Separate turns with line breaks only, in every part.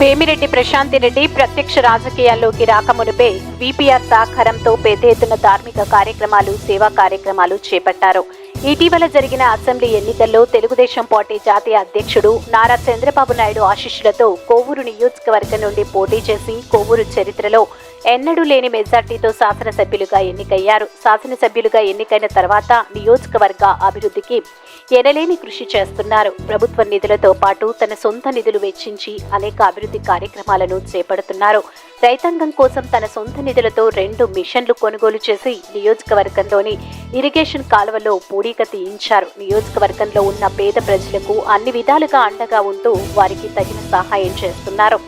పేమిరెడ్డి ప్రశాంతి రెడ్డి ప్రత్యక్ష రాజకీయాల్లోకి రాకమునుపే విపిఆర్ సహకారంతో పెద్ద ఎత్తున ధార్మిక కార్యక్రమాలు సేవా కార్యక్రమాలు చేపట్టారు. ఇటీవల జరిగిన అసెంబ్లీ ఎన్నికల్లో తెలుగుదేశం పార్టీ జాతీయ అధ్యక్షుడు నారా చంద్రబాబు నాయుడు ఆశీస్సులతో కోవూరు నియోజకవర్గం నుండి పోటీ చేసి కోవూరు చరిత్రలో ఎన్నడూ లేని మెజార్టీతో శాసనసభ్యులుగా ఎన్నికయ్యారు. శాసనసభ్యులుగా ఎన్నికైన తర్వాత నియోజకవర్గ అభివృద్ధికి ఎనలేని కృషి చేస్తున్నారు. ప్రభుత్వ నిధులతో పాటు తన సొంత నిధులు వెచ్చించి అనేక అభివృద్ధి కార్యక్రమాలను చేపడుతున్నారు. రైతాంగం కోసం తన సొంత నిధులతో రెండు మిషన్లు కొనుగోలు చేసి నియోజకవర్గంలోని ఇరిగేషన్ కాలువలో పూడిక తీయించారు. నియోజకవర్గంలో ఉన్న పేద ప్రజలకు అన్ని విధాలుగా అండగా ఉంటూ వారికి తగిన సహాయం చేస్తున్నారు.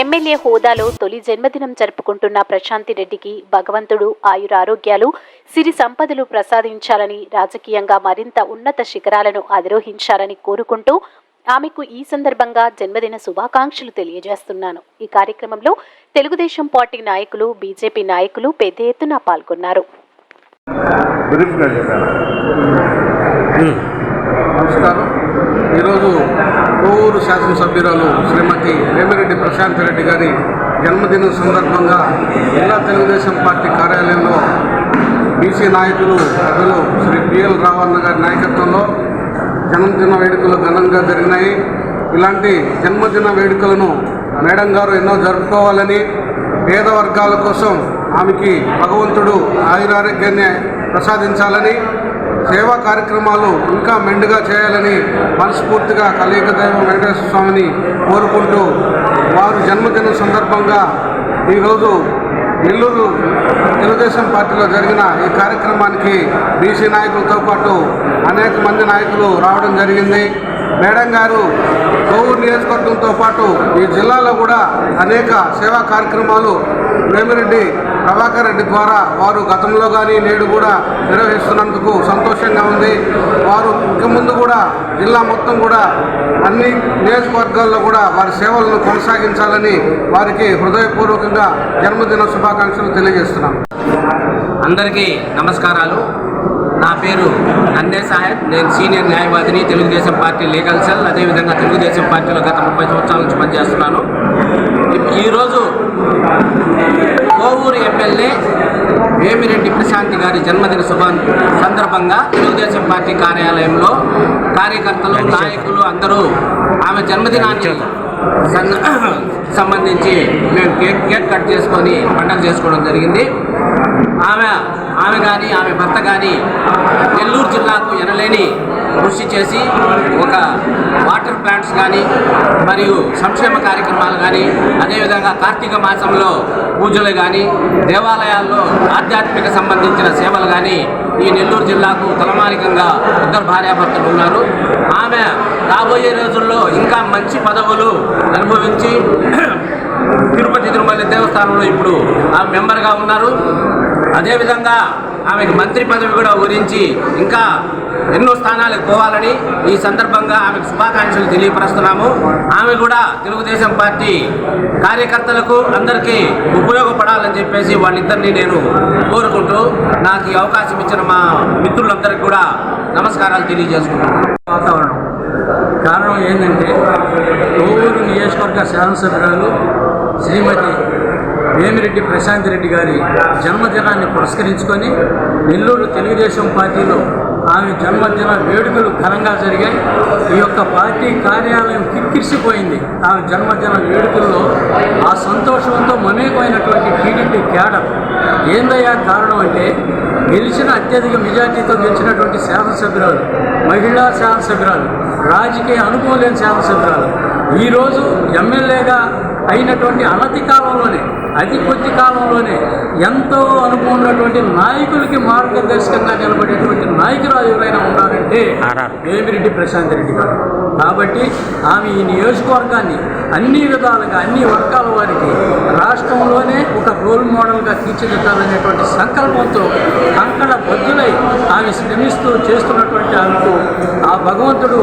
ఎమ్మెల్యే హోదాలో తొలి జన్మదినం జరుపుకుంటున్న ప్రశాంతి రెడ్డికి భగవంతుడు ఆయురారోగ్యాలు సిరి సంపదలు ప్రసాదించాలని రాజకీయంగా మరింత ఉన్నత శిఖరాలను అధిరోహించాలని కోరుకుంటూ ఆమెకు ఈ సందర్భంగా జన్మదిన శుభాకాంక్షలు తెలియజేస్తున్నాను. ఈ కార్యక్రమంలో తెలుగుదేశం పార్టీ నాయకులు బీజేపీ నాయకులు పెద్ద ఎత్తున పాల్గొన్నారు.
బ్రీఫ్గా చెప్పాను
నమస్కారం. ఈరోజు కోవూరు శాసనసభ్యురాలు శ్రీమతి వేమిరెడ్డి ప్రశాంత్ రెడ్డి గారి జన్మదినం సందర్భంగా జిల్లా తెలుగుదేశం పార్టీ కార్యాలయంలో బీసీ నాయకులు పెద్దలు శ్రీ పిఎల్ రావన్న గారి నాయకత్వంలో జన్మదిన వేడుకలు ఘనంగా జరిగినాయి. ఇలాంటి జన్మదిన వేడుకలను మేడం గారు ఎన్నో జరుపుకోవాలని పేద వర్గాల కోసం ఆమెకి భగవంతుడు ఆయురారోగ్యాన్ని ప్రసాదించాలని సేవా కార్యక్రమాలు ఇంకా మెండుగా చేయాలని మనస్ఫూర్తిగా కలియుగ దైవం వెంకటేశ్వర స్వామిని కోరుకుంటూ వారు జన్మదినం సందర్భంగా ఈరోజు నెల్లూరు తెలుగుదేశం పార్టీలో జరిగిన ఈ కార్యక్రమానికి బీసీ నాయకులతో పాటు అనేక మంది నాయకులు రావడం జరిగింది. మేడం గారు నియోజకవర్గంతో పాటు ఈ జిల్లాలో కూడా అనేక సేవా కార్యక్రమాలు వేమిరెడ్డి ప్రభాకర్ రెడ్డి ద్వారా వారు గతంలో కానీ నేడు కూడా నిర్వహిస్తున్నందుకు సంతోషంగా ఉంది. వారు ఇక ముందు కూడా జిల్లా మొత్తం కూడా అన్ని నియోజకవర్గాల్లో కూడా వారి సేవలను కొనసాగించాలని వారికి హృదయపూర్వకంగా జన్మదిన శుభాకాంక్షలు తెలియజేస్తున్నాను.
అందరికీ నమస్కారాలు. నా పేరు నన్నే సాహెబ్. నేను సీనియర్ న్యాయవాదిని తెలుగుదేశం పార్టీ లీగల్ సెల్ అదేవిధంగా తెలుగుదేశం పార్టీలో గత ముప్పై సంవత్సరాల నుంచి పనిచేస్తున్నాను. ఈరోజు కోవూరు ఎమ్మెల్యే వేమిరెడ్డి ప్రశాంతి గారి జన్మదిన శుభ సందర్భంగా తెలుగుదేశం పార్టీ కార్యాలయంలో కార్యకర్తలు నాయకులు అందరూ ఆమె జన్మదినాన్ని సంబంధించి మేము కేక్ కేక్ కట్ చేసుకొని పండగ చేసుకోవడం జరిగింది. ఆమె ఆమె కానీ ఆమె భర్త కానీ నెల్లూరు జిల్లాకు ఎనలేని కృషి చేసి ఒక వాటర్ ప్లాంట్స్ కానీ మరియు సంక్షేమ కార్యక్రమాలు కానీ అదేవిధంగా కార్తీక మాసంలో పూజలు కానీ దేవాలయాల్లో ఆధ్యాత్మిక సంబంధించిన సేవలు కానీ ఈ నెల్లూరు జిల్లాకు తలమానికంగా ఇద్దరు భార్యాభర్తలు ఉన్నారు. ఆమె రాబోయే రోజుల్లో ఇంకా మంచి పదవులు అనుభవించి తిరుపతి తిరుమల దేవస్థానంలో ఇప్పుడు ఆమె మెంబర్గా ఉన్నారు. అదేవిధంగా ఆమెకు మంత్రి పదవి కూడా గురించి ఇంకా ఎన్నో స్థానాలకు పోవాలని ఈ సందర్భంగా ఆమెకు శుభాకాంక్షలు తెలియపరుస్తున్నాము. ఆమె కూడా తెలుగుదేశం పార్టీ కార్యకర్తలకు అందరికీ ఉపయోగపడాలని చెప్పేసి వాళ్ళిద్దరినీ నేను కోరుకుంటూ నాకు ఈ అవకాశం ఇచ్చిన మా మిత్రులందరికీ కూడా నమస్కారాలు తెలియజేసుకుంటున్నాను.
వాతావరణం. కారణం ఏంటంటే కోవూరు నియోజకవర్గ శాసనసభ్యురాలు శ్రీమతి వేమిరెడ్డి ప్రశాంత్ రెడ్డి గారి జన్మదినాన్ని పురస్కరించుకొని నెల్లూరు తెలుగుదేశం పార్టీలో ఆమె జన్మదిన వేడుకలు ఘనంగా జరిగాయి. ఈ యొక్క పార్టీ కార్యాలయం కిక్కిరిసిపోయింది. ఆమె జన్మదిన వేడుకల్లో ఆ సంతోషంతో మమేకమైనటువంటి టీడీపీ క్యాడర్ ఏందయ్యా కారణం అంటే గెలిచిన అత్యధిక మెజార్టీతో గెలిచినటువంటి శాసనసభ్యురాలు మహిళా శాసనసభ్యురాలు రాజకీయ అనుకూలం శాసనసభ్యురాలు. ఈరోజు ఎమ్మెల్యేగా అయినటువంటి అనతి కాలంలోనే అతి కొద్ది కాలంలోనే ఎంతో అనుభవం ఉన్నటువంటి నాయకులకి మార్గదర్శకంగా నిలబడేటువంటి నాయకురాలు ఎవరైనా ఉన్నారంటే వేమిరెడ్డి ప్రశాంత్ రెడ్డి గారు. కాబట్టి ఆమె ఈ నియోజకవర్గాన్ని అన్ని విధాలుగా అన్ని వర్గాల వారికి రాష్ట్రంలోనే ఒక రోల్ మోడల్గా తీర్చిదిద్దాలనేటువంటి సంకల్పంతో కంకణ బద్దులై ఆమె శ్రమిస్తూ చేస్తున్నటువంటి ఆమెకు ఆ భగవంతుడు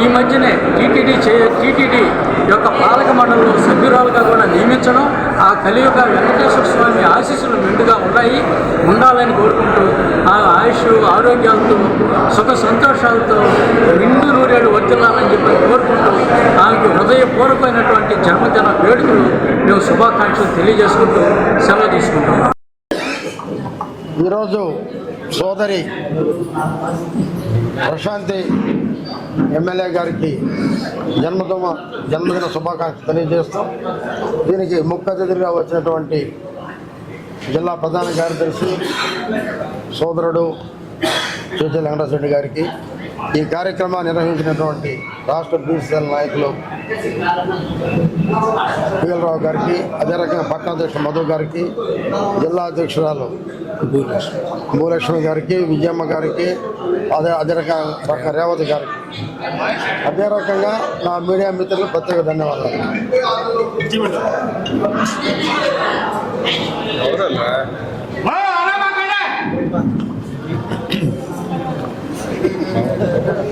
ఈ మధ్యనే టీటీడీ చే టీటీడీ యొక్క పాలక మండలిలో సభ్యురాలుగా కూడా నియమించడం ఆ కలియుగ వెంకటేశ్వర స్వామి ఆశీస్సులు మెండుగా ఉన్నాయి. ఉండాలని కోరుకుంటూ ఆ ఆయుష్ ఆరోగ్యాలతో సుఖ సంతోషాలతో నిండు నూరేళ్ళు వర్తిల్లాలని చెప్పి కోరుకుంటూ ఆమెకు హృదయపూర్వకమైనటువంటి జన్మదిన వేడుకలు మేము శుభాకాంక్షలు తెలియజేసుకుంటూ సెలవు తీసుకుంటున్నాం.
ఈరోజు సోదరి ప్రశాంతి ఎమ్మెల్యే గారికి జన్మదిన జన్మదిన శుభాకాంక్షలు తెలియజేస్తాం దీనికి ముఖ్య అతిథిగా వచ్చినటువంటి జిల్లా ప్రధాన కార్యదర్శి సోదరుడు చేచే వెంకటరెడ్డి గారికి ఈ కార్యక్రమాన్ని నిర్వహించినటువంటి రాష్ట్ర బీసీఎల్ నాయకులు పిఎల్రావు గారికి అదే రకంగా పట్టణాధ్యక్షుడు మధు గారికి జిల్లా అధ్యక్షురాలు భూలక్ష్మి గారికి విజయమ్మ గారికి అదే అదే రకంగా డాక్టర్ రేవతి గారికి అదే రకంగా నా మీడియా మిత్రులు ప్రత్యేక ధన్యవాదాలు.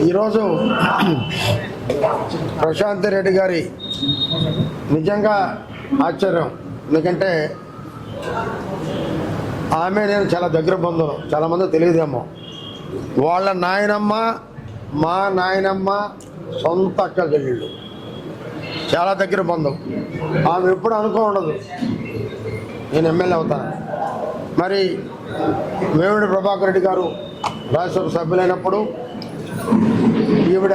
ఈరోజు ప్రశాంత్ రెడ్డి గారి నిజంగా ఆశ్చర్యం. ఎందుకంటే ఆమె నేను చాలా దగ్గర బంధువులు. చాలామంది తెలియదేమో. వాళ్ళ నాయనమ్మ మా నాయనమ్మ సొంత అక్క చెల్లెళ్ళు. చాలా దగ్గర బంధం. ఆమె ఎప్పుడు అనుకో ఉండదు. నేను ఎమ్మెల్యే అవుతాను. మరి వేమిడి ప్రభాకర్ రెడ్డి గారు రాజ్యసభ సభ్యులైనప్పుడు ఈవిడ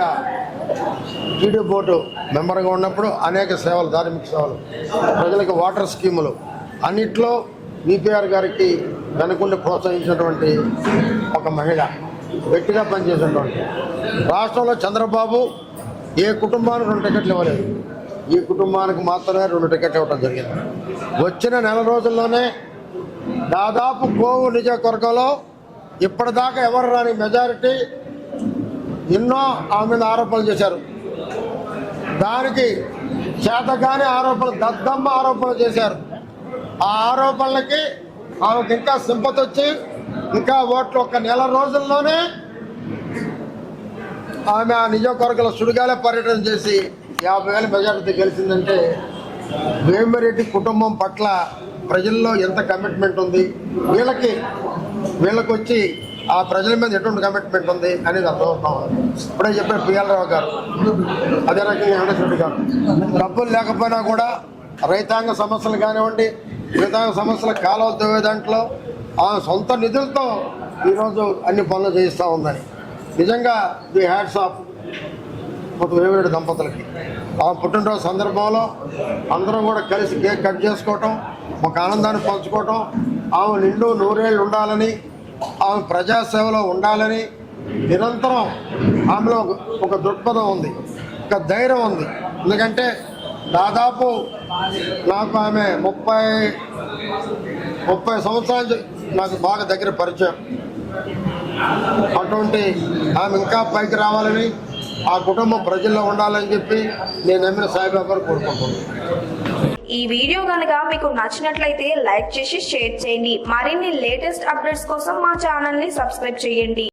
టీడీ బోర్డు మెంబర్గా ఉన్నప్పుడు అనేక సేవలు ధార్మిక సేవలు ప్రజలకు వాటర్ స్కీములు అన్నిట్లో బీపీఆర్ గారికి వెనుకుండి ప్రోత్సహించినటువంటి ఒక మహిళ. గట్టిగా పనిచేసేటువంటి రాష్ట్రంలో చంద్రబాబు ఏ కుటుంబానికి రెండు టికెట్లు ఇవ్వలేదు. ఈ కుటుంబానికి మాత్రమే రెండు టికెట్లు ఇవ్వడం జరిగింది. వచ్చిన నెల రోజుల్లోనే దాదాపు కోవు నియోజకవర్గంలో ఇప్పటిదాకా ఎవరు రాని మెజారిటీ ఎన్నో ఆమె మీద ఆరోపణలు చేశారు. దానికి చేతగానే ఆరోపణలు దద్దమ్మ ఆరోపణలు చేశారు. ఆ ఆరోపణలకి ఆమెకి ఇంకా సింపతి వచ్చి ఇంకా ఓట్లు ఒక నెల రోజుల్లోనే ఆమె ఆ నియోజకవర్గంలో సుడిగాల పర్యటన చేసి యాభై వేల మెజార్టీతో గెలిచిందంటే వేమిరెడ్డి కుటుంబం పట్ల ప్రజల్లో ఎంత కమిట్మెంట్ ఉంది? వీళ్ళకి వీళ్ళకి వచ్చి ఆ ప్రజల మీద ఎటువంటి కమిట్మెంట్ ఉంది అనేది అర్థమవుతా ఉంది. ఇప్పుడే చెప్పారు పిఎల్ రావు గారు. అదే రకంగా వెంకటరెడ్డి గారు. డబ్బులు లేకపోయినా కూడా రైతాంగ సమస్యలు కానివ్వండి రైతాంగ సమస్యల కాలువలు దాంట్లో ఆ సొంత నిధులతో ఈరోజు అన్ని పనులు చేయిస్తూ ఉందని నిజంగా ది హ్యాడ్స్ ఆఫ్ వేమిరెడ్డి దంపతులకి. ఆ పుట్టినరోజు సందర్భంలో అందరం కూడా కలిసి కేక్ కట్ చేసుకోవటం ఒక ఆనందాన్ని పంచుకోవటం ఆమె నిండు నూరేళ్ళు ఉండాలని ఆమె ప్రజాసేవలో ఉండాలని నిరంతరం ఆమెలో ఒక- దృక్పథం ఉంది ఒక ధైర్యం ఉంది. ఎందుకంటే దాదాపు నాకు ఆమె ముప్పై ముప్పై సంవత్సరాలు నాకు బాగా దగ్గర పరిచయం. అటువంటి ఆమె ఇంకా పైకి రావాలని ఆ కుటుంబం ప్రజల్లో ఉండాలని చెప్పి నేను నమ్మిన సాయిబాబాను కోరుకుంటున్నాను.
ఈ వీడియో కనుక మీకు నచ్చినట్లయితే లైక్ చేసి షేర్ చేయండి. మరిన్ని లేటెస్ట్ అప్డేట్స్ కోసం మా ఛానల్ని సబ్స్క్రైబ్ చేయండి.